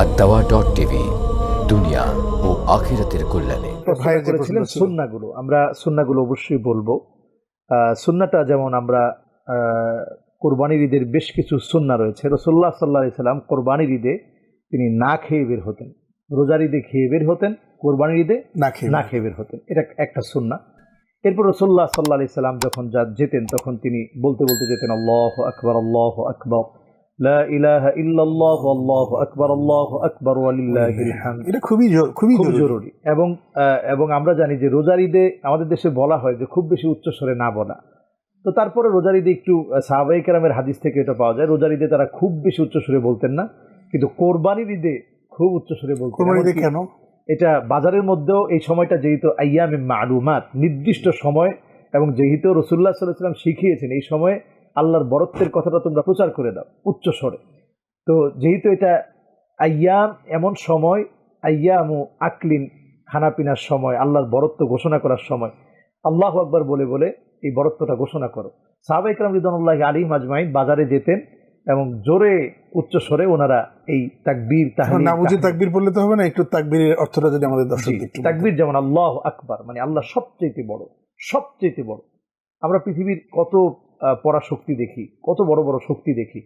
আত্মাওয়া dot TV দুনিয়া ও আখিরাতের কল্যাণে। ভাইয়ের করেছিলেন সুন্নাগুলো আমরা সুন্নাগুলো অবশ্যই বলব। সুন্নাটা যেমন আমরা কোরবানির ঈদের বেশ কিছু সুন্না রয়েছে। রসোল্লা সাল্লাহ সাল্লাম কোরবানির ঈদে তিনি না খেয়ে বের হতেন। রোজার ঈদে খেয়ে বের হতেন কোরবানির ঈদে না খেয়ে না খেয়ে বের হতেন। এটা একটা সুন্না এরপর রসোল্লা সাল্লাহ আলি সাল্লাম যখন যা যেতেন তখন তিনি বলতে বলতে যেতেন আল্লাহ আকবর আল্লাহ আকবর। লা ইলাহা ইল্লাল্লাহ আল্লাহ আকবর আল্লাহ আকবর ওয়ালিল্লাহিল হামদ। এটা খুবই জরু- খুবই খুব জরুরি। জরুরি। এবং আমরা জানি যে রোজার ঈদে আমাদের দেশে বলা হয় যে খুব বেশি উচ্চস্বরে না বলা। তো তারপরে রোজার ঈদে একটু সাহাবাই হাদিস থেকে এটা পাওয়া যায়। রোজার ঈদে তারা খুব বেশি উচ্চস্বরে বলতেন না। কিন্তু কোরবানির ঈদে খুব উচ্চস্বরে বলতেন। কেন? এটা বাজারের মধ্যেও এই সময়টা যেহেতু আয়ামে মালুমাত নির্দিষ্ট সময় এবং যেহেতু রসুল্লাহ সাল্লাম শিখিয়েছেন এই সময়ে আল্লাহর বরত্বের কথাটা তোমরা প্রচার করে দাও উচ্চ স্বরে। তো যেহেতু এটা আয়াম এমন সময় আয়াম আকলিন খানাপিনার সময় আল্লাহর বরত্ব ঘোষণা করার সময় আল্লাহ আকবর বলে বলে এই বরত্বটা ঘোষণা করো। সাহাবাই কালাম রিদানুল্লাহ আলী মাজমাইন বাজারে যেতেন এবং জোরে উচ্চ স্বরে ওনারা এই তাকবীর না তাকবির বললে তো হবে না একটু তাকবীরের অর্থটা যদি আমাদের দর্শক তাকবীর যেমন আল্লাহ আকবার মানে আল্লাহ সবচেয়ে বড় সবচেয়ে বড়। আমরা পৃথিবীর কত আহ, পরাশক্তি দেখি কত বড় বড় শক্তি দেখি।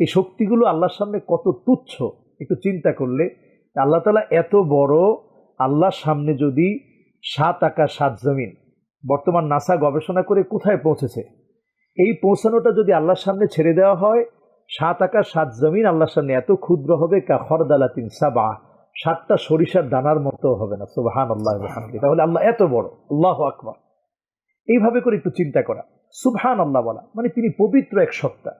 এই শক্তিগুলো আল্লাহর সামনে কত তুচ্ছ একটু চিন্তা করলে আল্লাহ তালা এত বড় আল্লাহর সামনে যদি সাত আকাশ সাত জমিন বর্তমান নাসা গবেষণা করে কোথায় পৌঁছেছে? এই পৌঁছানোটা যদি আল্লাহর সামনে ছেড়ে দেওয়া হয় সাত আকাশ সাত জমিন আল্লাহর সামনে এত ক্ষুদ্র হবে কা খরদালাতিন সাবা সাতটা সরিষার দানার মতো হবে না সুবাহান আল্লাহ তাহলে আল্লাহ এত বড় আল্লাহ আকবর। এইভাবে করে একটু চিন্তা করা। সুবহান আল্লাহ বলা। মানে তিনি পবিত্র এক সত্তা।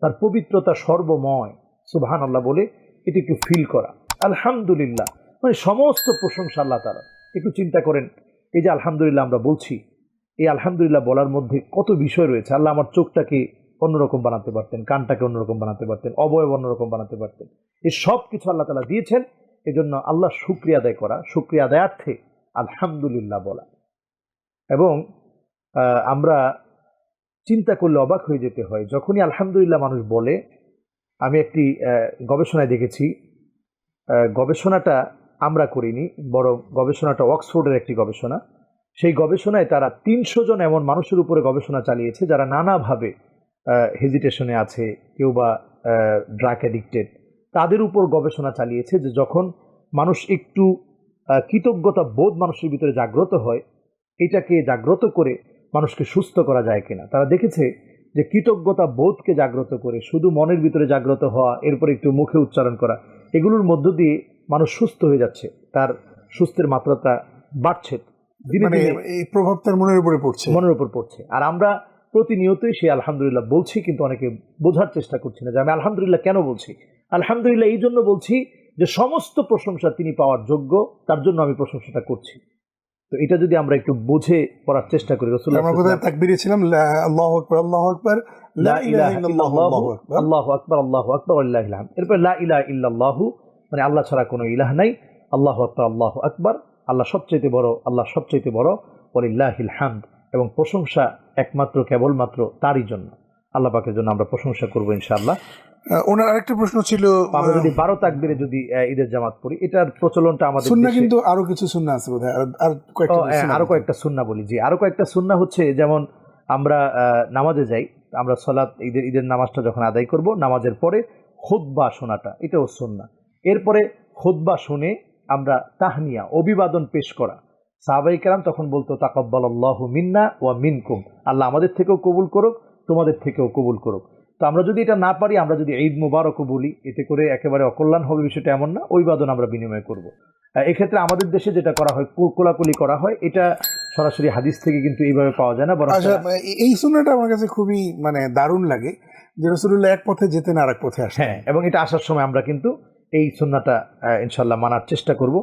তার পবিত্রতা সর্বময়। সুবহান আল্লাহ বলে এটি একটু ফিল করা। আলহামদুলিল্লাহ। মানে সমস্ত প্রশংসা আল্লাহ তারা একটু চিন্তা করেন, এই যে আলহামদুলিল্লাহ আমরা বলছি, এই আলহামদুলিল্লাহ বলার মধ্যে কত বিষয় রয়েছে? আল্লাহ আমার চোখটাকে অন্যরকম বানাতে পারতেন, কানটাকে অন্যরকম বানাতে পারতেন, অবয়ব অন্যরকম বানাতে পারতেন। এই সব কিছু আল্লাহ তালা দিয়েছেন। এজন্য আল্লাহ শুক্রিয়া আদায় করা, শুক্রিয়া আদায়ার্থে আলহামদুলিল্লাহ বলা। এবং আমরা চিন্তা করলে অবাক হয়ে যেতে হয়। যখনই আলহামদুলিল্লাহ মানুষ বলে, আমি একটি গবেষণায় দেখেছি গবেষণাটা আমরা করিনি, বরং গবেষণাটা অক্সফোর্ডের একটি গবেষণা। সেই গবেষণায় তারা তিনশো জন এমন মানুষের উপরে গবেষণা চালিয়েছে, যারা নানাভাবে হেজিটেশনে আছে, কেউ বা ড্রাগ অ্যাডিক্টেড তাদের উপর গবেষণা চালিয়েছে যে যখন মানুষ একটু কৃতজ্ঞতা বোধ মানুষের ভিতরে জাগ্রত হয়, এটাকে জাগ্রত করে মানুষকে সুস্থ করা যায় কিনা। তারা দেখেছে যে কৃতজ্ঞতা বোধকে জাগ্রত করে শুধু মনের ভিতরে জাগ্রত হওয়া এরপর একটু মুখে উচ্চারণ করা এগুলোর মধ্য দিয়ে মানুষ সুস্থ হয়ে যাচ্ছে। তার সুস্থের মাত্রাটা বাড়ছে। মানে এই প্রভাব তার মনের উপরে পড়ছে। মনের উপর পড়ছে। আর আমরা প্রতিনিয়তই সেই আলহামদুলিল্লাহ বলছি কিন্তু অনেকে বোঝার চেষ্টা করছি না যে আমি আলহামদুলিল্লাহ কেন বলছি? আলহামদুলিল্লাহ এই জন্য বলছি যে সমস্ত প্রশংসা তিনি পাওয়ার যোগ্য তার জন্য আমি প্রশংসাটা করছি। তো এটা যদি আমরা একটু বুঝে করার চেষ্টা করি আমরা কোথায় তাকবিরে ছিলাম আল্লাহু আকবার আল্লাহু আকবার লা ইলাহা ইল্লাল্লাহ আল্লাহু আকবার। আল্লাহ আকবর আল্লাহ এরপর লা ইলাহ ইল্লাল্লাহু মানে আল্লাহ ছাড়া কোনো ইলাহ নাই। আল্লাহ আকবর আল্লাহ আকবর আল্লাহ সবচেয়ে বড় আল্লাহ সবচেয়ে বড় ওলিল্লাহিল হামদ এবং প্রশংসা একমাত্র কেবলমাত্র তারই জন্য। আল্লাহ পাকের জন্য আমরা প্রশংসা করব ইনশাআল্লাহ। ওনার আরেকটা প্রশ্ন ছিল আমরা যদি বারো তাকবিরে যদি ঈদের জামাত পড়ি এটার প্রচলনটা আমাদের সুন্না কিন্তু আরও কিছু সুন্না আছে ও, হ্যাঁ, সুন্নাহ আরও কয়েকটা সুন্না বলি জি আরও কয়েকটা সুন্না হচ্ছে যেমন আমরা নামাজে যাই আমরা সলাৎ ঈদের ঈদের নামাজটা যখন আদায় করব নামাজের পরে খুতবা শোনাটা এটাও সুন্না। এরপরে খুতবা শুনে আমরা তাহনিয়া অভিবাদন পেশ করা। সাহাবাই কেরাম তখন বলতো তাকব্বাল মিন্না ওয়া মিনকুম। আল্লাহ আমাদের থেকেও কবুল করুক তোমাদের থেকেও কবুল করুক। তো আমরা যদি এটা না পারি আমরা যদি ঈদ মুবারকও বলি এতে করে একেবারে অকল্যাণ হবে বিষয়টা এমন না অভিবাদন আমরা বিনিময় করব। এক্ষেত্রে আমাদের দেশে যেটা করা হয় কোলাকুলি করা হয় এটা সরাসরি হাদিস থেকে কিন্তু এইভাবে পাওয়া যায় না বরং আচ্ছা এই সুন্নাটা আমার কাছে খুবই মানে দারুণ লাগে যে রসুল্লাহ এক পথে যেতেন আর এক পথে আসেন হ্যাঁ এবং এটা আসার সময় আমরা কিন্তু এই সুন্নাটা ইনশাল্লাহ মানার চেষ্টা করব।